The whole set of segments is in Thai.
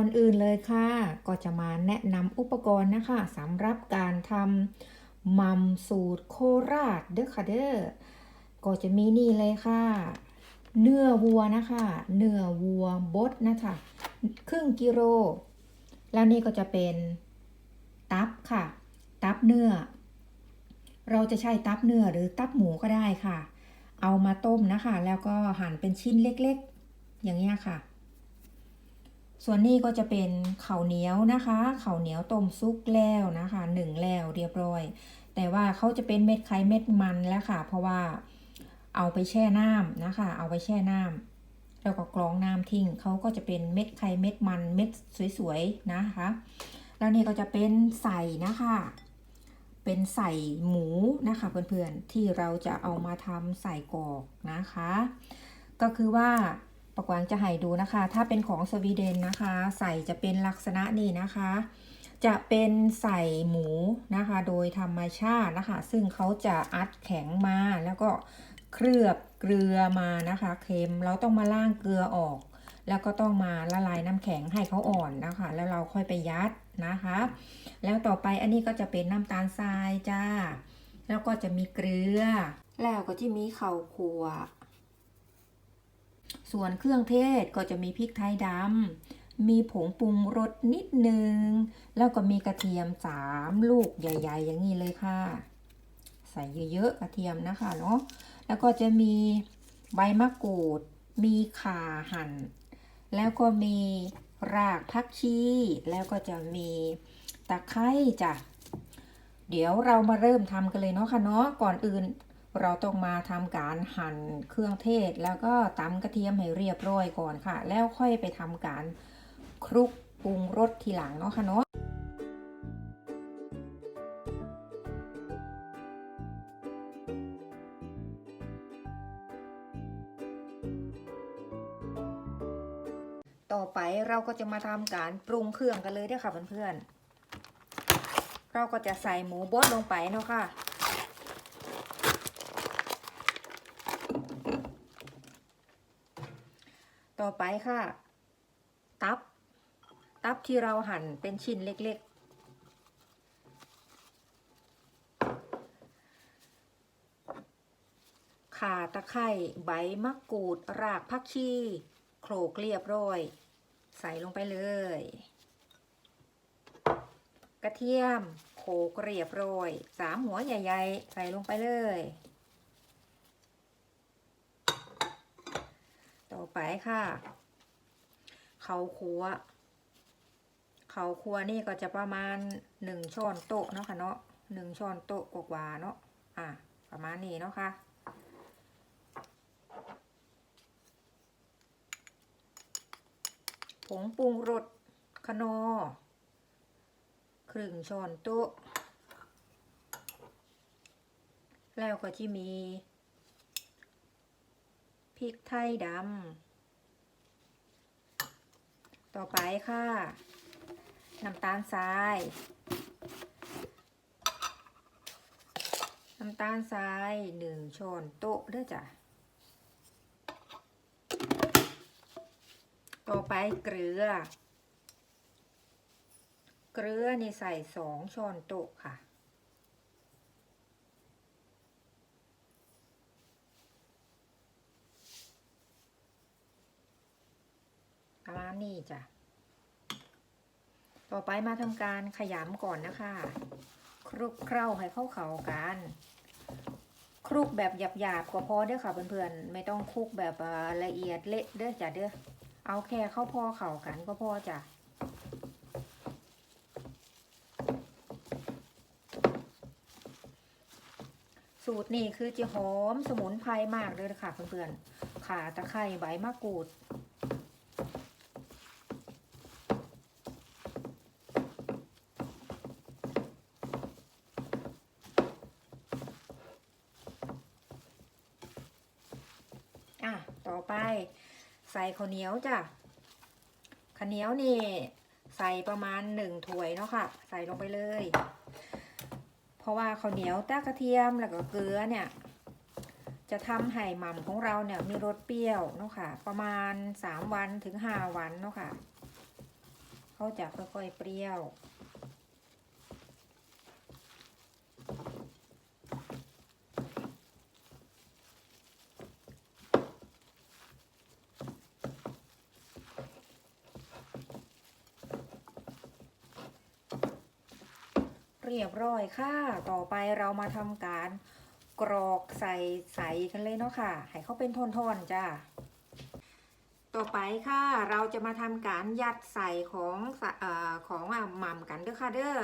อนอื่นเลยค่ะ ก็จะมาแนะนำอุปกรณ์นะคะสำหรับการทำมัมสูตรโคราชเด้อค่ะเด้อก็จะมีนี่เลยค่ะ เนื้อวัวนะคะ เนื้อวัวบดนะคะครึ่งกิโลแล้วนี่ก็จะเป็นตับค่ะ ตับเนื้อ เราจะใช้ตับเนื้อหรือตับหมูก็ได้ค่ะ เอามาต้มนะคะ แล้วก็หั่นเป็นชิ้นเล็กๆ อย่างเงี้ค่ะ ส่วนนี้ก็จะเป็นข้าเหนียวนะคะข้าเหนียวต้มซุกแล้วนะคะหนึ่งแล้วเรียบร้อย แต่ว่าเขาจะเป็นเม็ดไข่เม็ดมันแล้วค่ะ เพราะว่าเอาไปแช่น้ำนะคะ เอาไปแช่น้ำแล้วก็กรองน้ำทิ้งเขาก็จะเป็นเม็ดไข่เม็ดมันเม็ดสวยๆนะคะ แล้วนี่ก็จะเป็นใส่นะคะ เป็นใส่หมูนะคะเพื่อนๆที่เราจะเอามาทำใส่กอกนะคะ ก็คือว่า ปะกวางจะให้ดูนะคะ ถ้าเป็นของสวีเดนนะคะ ใส่จะเป็นลักษณะนี้นะคะ จะเป็นใส่หมูนะคะ โดยธรรมชาตินะคะ ซึ่งเขาจะอัดแข็งมาแล้วก็เคลือบเกลือมานะคะ เค็มเราต้องมาล่างเกลือออก แล้วก็ต้องมาละลายน้ำแข็งให้เขาอ่อนนะคะ แล้วเราค่อยไปยัดนะคะ แล้วต่อไปอันนี้ก็จะเป็นน้ำตาลทรายจ้า แล้วก็จะมีเกลือ แล้วก็จะมีข้าวคั่ว ส่วนเครื่องเทศก็จะมีพริกไทยดำ มีผงปรุงรสนิดนึง แล้วก็มีกระเทียมสามลูกใหญ่ ๆ อย่างนี้เลยค่ะ ใส่เยอะๆกระเทียมนะคะเนาะ แล้วก็จะมีใบมะกรูด มีข่าหั่น แล้วก็มีรากผักชี แล้วก็จะมีตะไคร้จ้ะ เดี๋ยวเรามาเริ่มทำกันเลยเนาะค่ะเนาะ ก่อนอื่น เราต้องมาทำการหั่นเครื่องเทศ แล้วก็ตำกระเทียมให้เรียบร้อยก่อนค่ะ แล้วค่อยไปทำการคลุกปรุงรสทีหลังเนาะค่ะเนาะต่อไปเราก็จะมาทำการปรุงเครื่องกันเลยเด้อค่ะเพื่อนๆ เราก็จะใส่หมูบดลงไปเนาะค่ะ ต่อไปค่ะ ตับ ตับที่เราหั่นเป็นชิ้นเล็กๆ ข่าตะไคร้ใบมะกรูด รากผักชีโขลกเรียบร้อย ใส่ลงไปเลย กระเทียมโขลกเรียบร้อยสามหัวใหญ่ ๆ ใส่ลงไปเลย ต่อ ไปค่ะ เขาคัวเขาคัวนี่ก็จะประมาณหนึ่งช้อนโต๊ะเนาะค่ะเนาะหนึ่งช้อนโต๊ะกว่าเนาะอะประมาณนี้เนาะค่ะผงปรุงรสคนอครึ่งช้อนโต๊ะ แล้วก็ที่มี พริกไทยดำ ต่อไปค่ะ น้ำตาลทราย น้ำตาลทรายหนึ่งช้อนโต๊ะเด้อจ้ะ ต่อไปเกลือ เกลือนี่ใส่สองช้อนโต๊ะค่ะ ประมาณนี้ จ้ะ ต่อไปมาทำการขยำก่อนนะคะ คลุกเคล้าให้เข้าเขากันคลุกแบบหยาบๆก็พอเด้อค่ะเพื่อนๆไม่ต้องคลุกแบบละเอียดเละเด้อจ้ะเด้อเอาแค่เข้าพอเข่ากันก็พอจ้ะสูตรนี่คือจะหอมสมุนไพรมากเลยค่ะเพื่อนๆข่าตะไคร้ใบมะกรูด อะ ต่อไปใส่ข้าวเหนียวจ้ะข้าวเหนียวนี่ใส่ประมาณหนึ่งถ้วยเนาะค่ะ ใส่ลงไปเลย เพราะว่าข้าวเหนียวตากระเทียมแล้วก็เกลือเนี่ย จะทำให้หม่ำของเราเนี่ยมีรสเปรี้ยวเนาะค่ะ ประมาณ3วันถึง5วันเนาะค่ะเขาจะค่อยๆเปรี้ยว เรียบร้อยค่ะ ต่อไปเรามาทำการกรอกใส่ใสกันเลยเนาะค่ะ ให้เขาเป็นทอนๆจ้าต่อไปค่ะเราจะมาทำการยัดใส่ของอของหม่ำกันเด้อค่ะเด้อ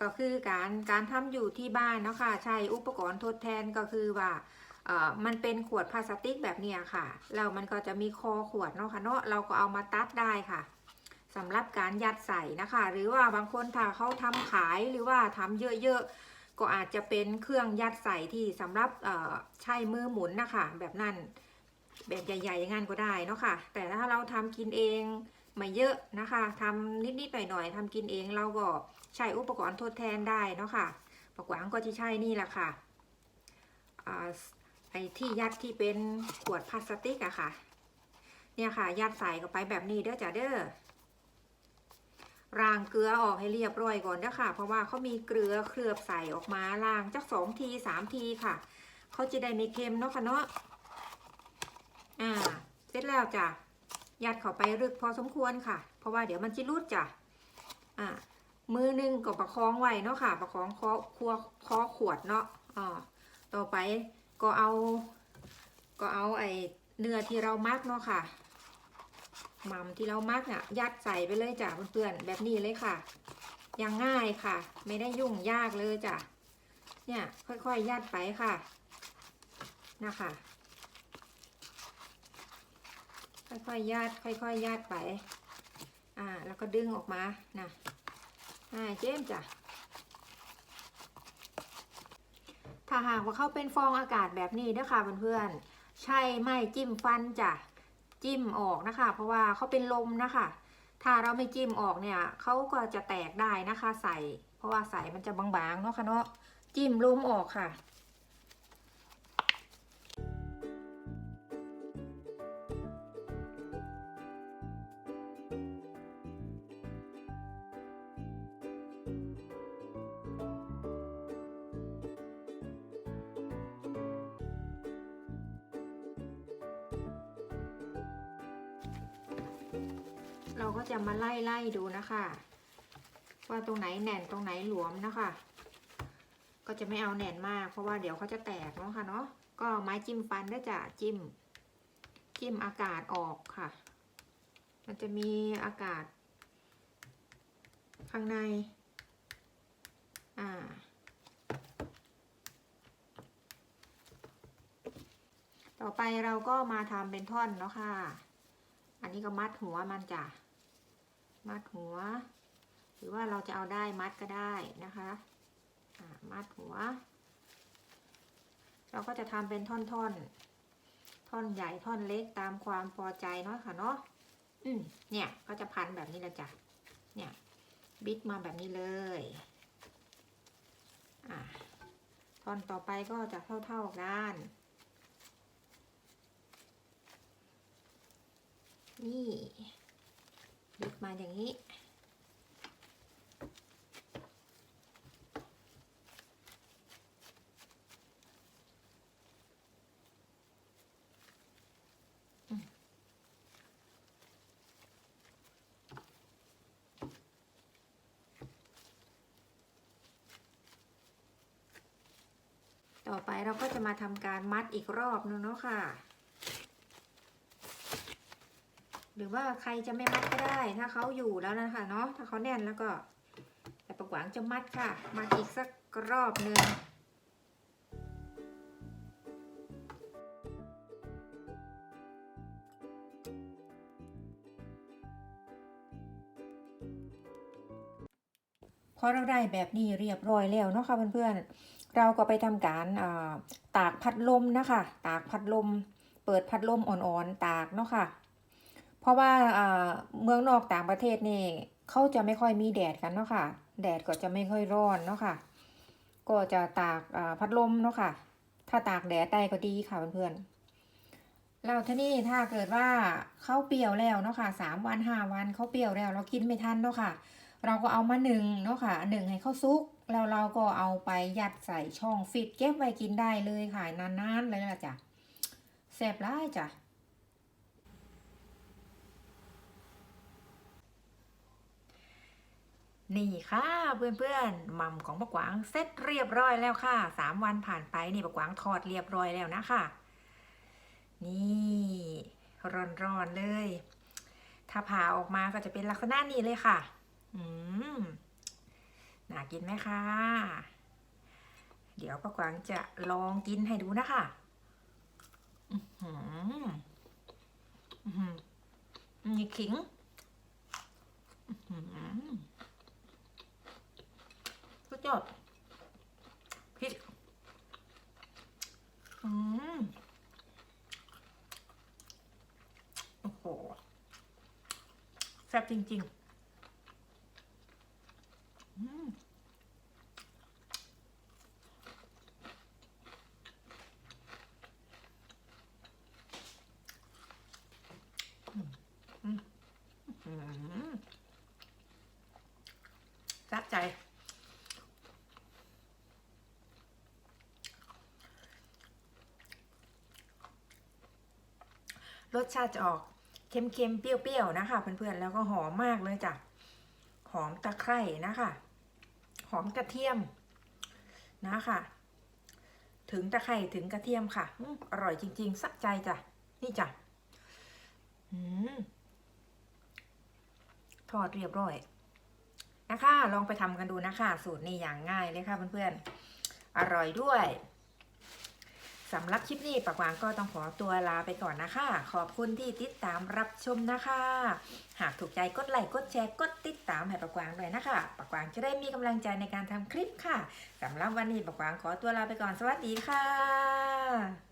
ก็คือการการทำอยู่ที่บ้านเนาะค่ะใช้อุปกรณ์ทดแทนก็คือว่ามันเป็นขวดพลาสติกแบบเนี้ยค่ะแล้วมันก็จะมีคอขวดเนาะค่ะเนาะเราก็เอามาตัดได้ค่ะ สำหรับการยัดใส่นะคะ หรือว่าบางคนถ้าเขาทำขายหรือว่าทำเยอะๆ ก็อาจจะเป็นเครื่องยัดใส่ที่สำหรับใช้มือหมุนนะคะ แบบนั้นแบบใหญ่ๆอย่างนั้นก็ได้เนาะค่ะ แต่ถ้าเราทำกินเองไม่เยอะนะคะทำนิดๆหน่อยๆทำกินเองเราก็ใช้อุปกรณ์ทดแทนได้เนาะค่ะปกวังก็จะใช่นี่แหละค่ะอ่าไอ้ที่ยัดที่เป็นขวดพลาสติกอะค่ะ เนี่ยค่ะ ยัดใส่เข้าไปแบบนี้เด้อจ้ะเด้อ ล้างเกลือออกให้เรียบร้อยก่อนนะคะเพราะว่าเขามีเกลือเคลือบใส่ออกมาล้างจักสองทีสามทีค่ะเขาจะได้ไม่เค็มเนาะค่ะเนาะอ่า เสร็จแล้วจ้ะยัดเข้าไปลึกพอสมควรค่ะ เพราะว่าเดี๋ยวมันจะรุดจ้ะอ่ามือหนึงก็ประคองไว้เนาะค่ะ ประคองคอครัวคอขวดเนาะอ่าต่อไปก็เอา ก็เอาไอ้เนื้อที่เรามักเนาะค่ะ มัมที่เรามักเนี่ยยัดใส่ไปเลยจ้ะเพื่อนๆแบบนี้เลยค่ะ ยังง่ายค่ะ ไม่ได้ยุ่งยากเลยจ้ะเนี่ยค่อยๆยัดไปค่ะนะคะค่อยๆยัดค่อยๆยัดไปอ่าแล้วก็ดึงออกมานะอ่าเจมจ้ะถ้าหากว่าเขาเป็นฟองอากาศแบบนี้เด้อค่ะเพื่อนๆใช่ไม่จิ้มฟันจ้ะ จิ้มออกนะคะ เพราะว่าเขาเป็นลมนะคะ ถ้าเราไม่จิ้มออกเนี่ยเขาก็จะแตกได้นะคะ ใส่ เพราะว่าใส่มันจะบางๆเนาะค่ะเนาะจิ้มลมออกค่ะ เราก็จะมาไล่ไล่ดูนะคะ ว่าตรงไหนแน่นตรงไหนหลวมนะคะ ก็จะไม่เอาแน่นมาก เพราะว่าเดี๋ยวเขาจะแตกเนาะค่ะเนาะก็ไม้จิ้มฟันได้จะจิ้ม จิ้มอากาศออกค่ะ มันจะมีอากาศ ข้างใน อ่าต่อไปเราก็มาทำเป็นท่อนเนาะค่ะ อันนี้ก็มัดหัวมันจ้ะ มัดหัว หรือว่าเราจะเอาได้มัดก็ได้นะคะมัดหัว เราก็จะทำเป็นท่อนๆ ท่อนใหญ่ท่อนเล็กตามความพอใจเนาะค่ะเนาะอืมเนี่ยก็จะพันแบบนี้ละจ้ะเนี่ยบิ๊กมาแบบนี้เลยอ่าท่อนต่อไปก็จะเท่าๆกันนี่ ดึกมาอย่างนี้ ต่อไปเราก็จะมาทำการมัดอีกรอบนึงเนาะค่ะ หรือว่าใครจะไม่มัดก็ได้ ถ้าเขาอยู่แล้วนะคะเนาะถ้าเขาแน่นแล้วก็ แต่ประหวังจะมัดค่ะ มัดอีกสักรอบหนึ่งพอเราได้แบบนี้เรียบร้อยแล้วเนาะค่ะเพื่อนๆ เราก็ไปทำการาตากพัดลมนะคะ ตากพัดลม เปิดพัดลมอ่อนๆ ตากเนาะค่ะ เพราะว่าเมืองนอกต่างประเทศนี่เขาจะไม่ค่อยมีแดดกันเนาะค่ะ แดดก็จะไม่ค่อยร้อนเนาะค่ะ ก็จะตากพัดลมเนาะค่ะ ถ้าตากแดดได้ก็ดีค่ะเพื่อนๆแล้วที่นี้ถ้าเกิดว่าเขาเปรี้ยวแล้วเนาะค่ะสามวันห้าวันเขาเปรี้ยวแล้ว เรากินไม่ทันเนาะค่ะ เราก็เอามาหนึ่งเนาะค่ะหนึ่งให้เข้าวซุก แล้วเราก็เอาไปยัดใส่ช่องฟิตเก็บไว้กินได้เลยค่ะนานๆเลยล่ะจ้ะแซ่บร้ายจ้ะ นี่ค่ะเพื่อนๆหม่ำของปะกวางเสร็จเรียบร้อยแล้วค่ะสามวันผ่านไปนี่ปะกวางทอดเรียบร้อยแล้วนะคะ นี่ร้อนๆเลย ถ้าผ่าออกมาก็จะเป็นลักษณะนี้เลยค่ะ อืมน่ากินไหมคะ เดี๋ยวปะกวางจะลองกินให้ดูนะคะอื้อหืออื้อหือนี่ขิงอื้อหือ สุด ยอดพริกอืมโอ้โหแซ่บจริง ๆ อืม อืม อืมอืมสะใจ รสชาติจะออกเค็มๆ เปรี้ยวๆ นะคะ เพื่อนๆ แล้วก็หอมมากเลยจ้ะ หอมตะไคร่นะคะ หอมกระเทียมนะคะ ถึงตะไคร่ถึงกระเทียมค่ะออร่อยจริงๆ สักใจจ้ะ นี่จ้ะอืมทอดเรียบร้อยนะคะ ลองไปทำกันดูนะคะ สูตรนี้อย่างง่ายเลยค่ะเพื่อนๆ อร่อยด้วย สำหรับคลิปนี้ปากวางก็ต้องขอตัวลาไปก่อนนะคะ ขอบคุณที่ติดตามรับชมนะคะ หากถูกใจกดไลค์กดแชร์กดติดตามให้ปากวางด้วยนะคะปากวางจะได้มีกำลังใจในการทำคลิปค่ะสำหรับวันนี้ปากวางขอตัวลาไปก่อนสวัสดีค่ะ